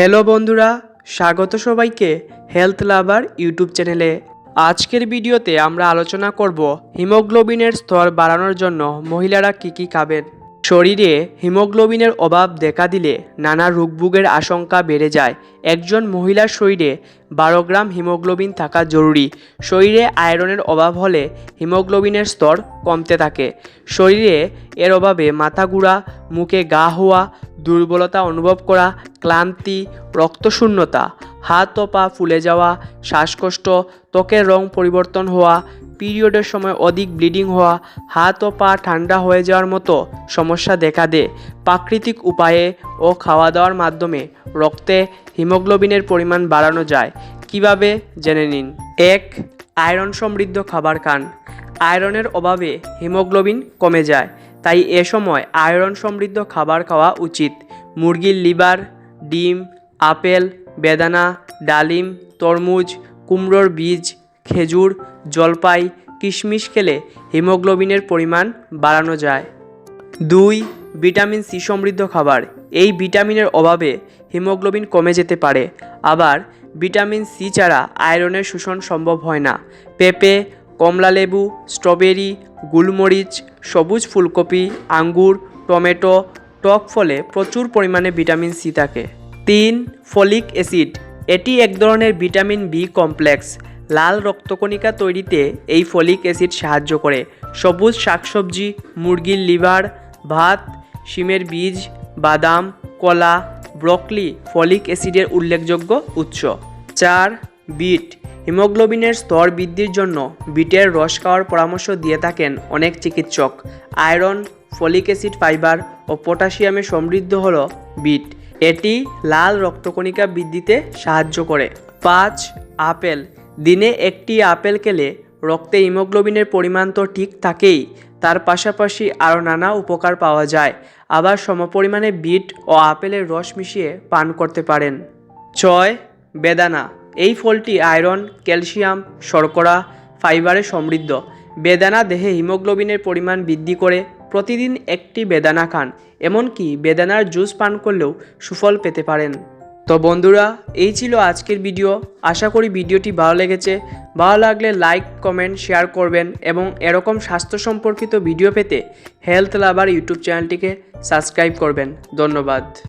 Hello বন্ধুরা, স্বাগত সবাইকে হেলথ লাভার ইউটিউব চ্যানেলে। আজকের ভিডিওতে আমরা আলোচনা করব হিমোগ্লোবিনের স্তর বাড়ানোর জন্য মহিলারা কী কী খাবেন। শরীরে হিমোগ্লোবিনের অভাব দেখা দিলে নানা রোগভোগের আশঙ্কা বেড়ে যায়। একজন মহিলার শরীরে বারো গ্রাম হিমোগ্লোবিন থাকা জরুরি। শরীরে আয়রনের অভাব হলে হিমোগ্লোবিনের স্তর কমতে থাকে। শরীরে এর অভাবে মাথা ঘুরা, মুখে গা হওয়া, দুর্বলতা অনুভব করা, ক্লান্তি, রক্তশূন্যতা হাত ও পা ফুলে যাওয়া, শ্বাসকষ্ট, ত্বকের রং পরিবর্তন হওয়া পিরিয়ডের সময় অধিক ব্লিডিং হওয়া, হাত ও পা ঠান্ডা হয়ে যাওয়ার মতো সমস্যা দেখা দেয়। প্রাকৃতিক উপায়ে ও খাওয়া দাওয়ার মাধ্যমে রক্তে হিমোগ্লোবিনের পরিমাণ বাড়ানো যায়। কীভাবে? জেনে নিন। এক, আয়রন সমৃদ্ধ খাবার খান। আয়রনের অভাবে হিমোগ্লোবিন কমে যায়, তাই এ সময় আয়রন সমৃদ্ধ খাবার খাওয়া উচিত। মুরগির লিভার, ডিম, আপেল, বেদানা, ডালিম, তরমুজ, কুমড়োর বীজ, খেজুর জলপাই, কিশমিশ খেলে হিমোগ্লোবিনের পরিমাণ বাড়ানো যায়। দুই, ভিটামিন সি সমৃদ্ধ খাবার। এই ভিটামিনের অভাবে হিমোগ্লোবিন কমে যেতে পারে। আবার, ভিটামিন সি ছাড়া আয়রনের শোষণ সম্ভব হয় না। পেঁপে কমলালেবু স্ট্রবেরি, গুলমরিচ, সবুজ ফুলকপি, আঙ্গুর, টমেটো টক ফলে প্রচুর পরিমাণে ভিটামিন সি থাকে। তিন, ফলিক অ্যাসিড। এটি এক ধরনের ভিটামিন বি কমপ্লেক্স। লাল রক্তকণিকা তৈরিতে এই ফলিক অ্যাসিড সাহায্য করে। সবুজ শাকসবজি, মুরগির লিভার, ভাত, শিমের বীজ, বাদাম, কলা, ব্রকলি ফলিক অ্যাসিডের উল্লেখযোগ্য উৎস। চার, বিট। হিমোগ্লোবিনের স্তর বৃদ্ধির জন্য বিটের রস খাওয়ার পরামর্শ দিয়ে থাকেন অনেক চিকিৎসক। আয়রন, ফলিক অ্যাসিড ফাইবার ও পটাশিয়ামে সমৃদ্ধ হল বিট। এটি লাল রক্তকণিকা বৃদ্ধিতে সাহায্য করে। পাঁচ, আপেল। দিনে একটি আপেল খেলে রক্তে হিমোগ্লোবিনের পরিমাণ তো ঠিক থাকেই, তার পাশাপাশি আরও নানা উপকার পাওয়া যায়। আবার সমপরিমাণে বিট ও আপেলের রস মিশিয়ে পান করতে পারেন। ছয়, বেদানা। এই ফলটি আয়রন, ক্যালসিয়াম, শর্করা, ফাইবারে সমৃদ্ধ। বেদানা দেহে হিমোগ্লোবিনের পরিমাণ বৃদ্ধি করে প্রতিদিন একটি বেদানা খান, এমনকি বেদানার জুস পান করলেও সুফল পেতে পারেন। তো বন্ধুরা, এই ছিল আজকের ভিডিও। আশা করি ভিডিওটি ভালো লেগেছে। ভালো লাগলে লাইক, কমেন্ট, শেয়ার করবেন এবং এরকম স্বাস্থ্য সম্পর্কিত ভিডিও পেতে হেলথ লাভার ইউটিউব চ্যানেলটিকে সাবস্ক্রাইব করবেন। ধন্যবাদ।